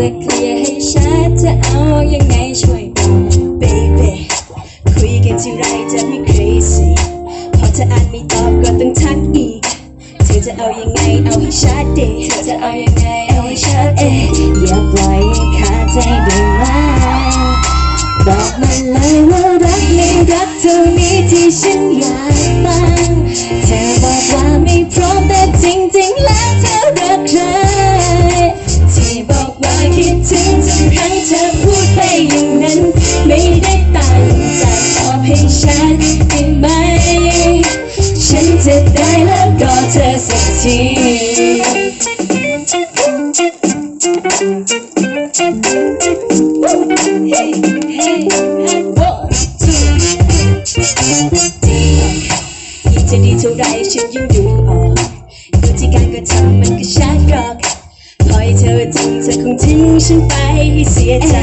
จะเคลียให้ชัดจะเอายังไงช่วยบอก baby คุยกันทีไรจะไม่ crazy พอเธออานไม่ตอบก็ต้องทักอีก จะเอายังไง เอาให้ชัดดิเธอจะเอายังไง เอาให้ชัดเอ๊อย่าปล่อยขาดใจได้ไหมบอกมันเลยว่ารักไม่รักเท่านี้ที่ฉันอยาก ที Hey, hey, hey, one, two ยิ่งจะดีเท่าไรฉันยิ่งดูออกดูที่การกระทำมันก็ชัดหรอกพอให้เธอทิ้งเธอคงทิ้งฉันไปให้เสียใจ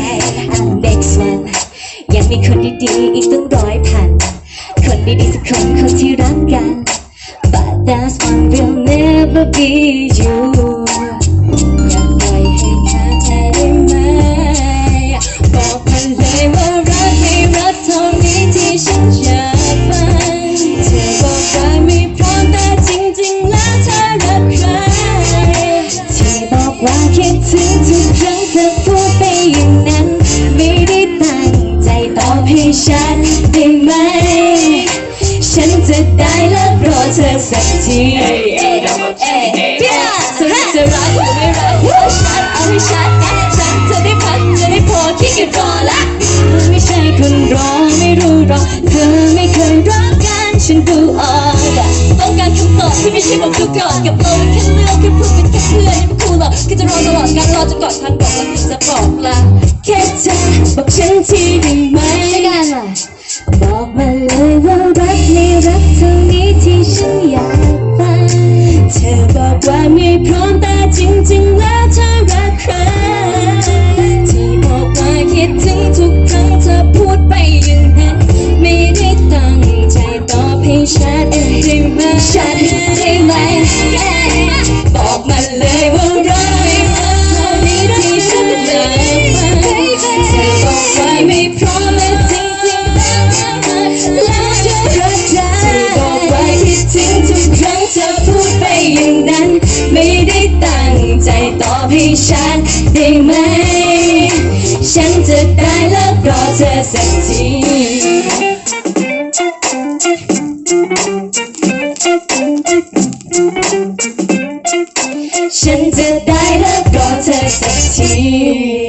I'm next one ยังมีคนดีๆอีกตั้งร้อยพัน คนดีๆสักคนคนที่รักกัน but that one will never be you อยากปล่อยให้ขาดใจได้ไหมบอกมาเลยว่ารักไม่รักเท่านี้ที่ฉันอยากฟังเธอบอกว่าไม่พร้อมแต่จริงๆแล้วเธอรักใครที่บอกว่าคิดถึงทุกครั้งเธอพูดไปอย่างนั้น ไม่ได้ตั้งใจตอบให้ฉันได้ไหม ฉันจะได้ เลิกรอเธอสักทีเอ้ยเอ้ยเดี๋ยสรุปจะรักหรือไม่รักเอาชัดเอาให้ชัดฉันจะได้พักจะได้พอขี้เกียจรอละเธอไม่ใช่คนรอไม่รู้หรอกเธอไม่เคยรักกันฉันดูออกต้องการคำตอบที่ไม่ใช่บอกดูก่อนกับเราแค่เรื่องแค่พูดเป็นแค่เพื่อนไม่คู่หรอกคือจะรอตลอดการรอจนกว่าทางบอกแล้วจะบอกลาแค่เธอบอกฉันทีได้ไหมกันล่ะบอกมาเลยว่ารักไเธอพูดไปอย่างนั้น ไม่ได้ตั้งใจตอบให้ฉันได้ไหม ฉันจะได้เลิกรอเธอสักทีฉันจะได้เลิกรอเธอสักที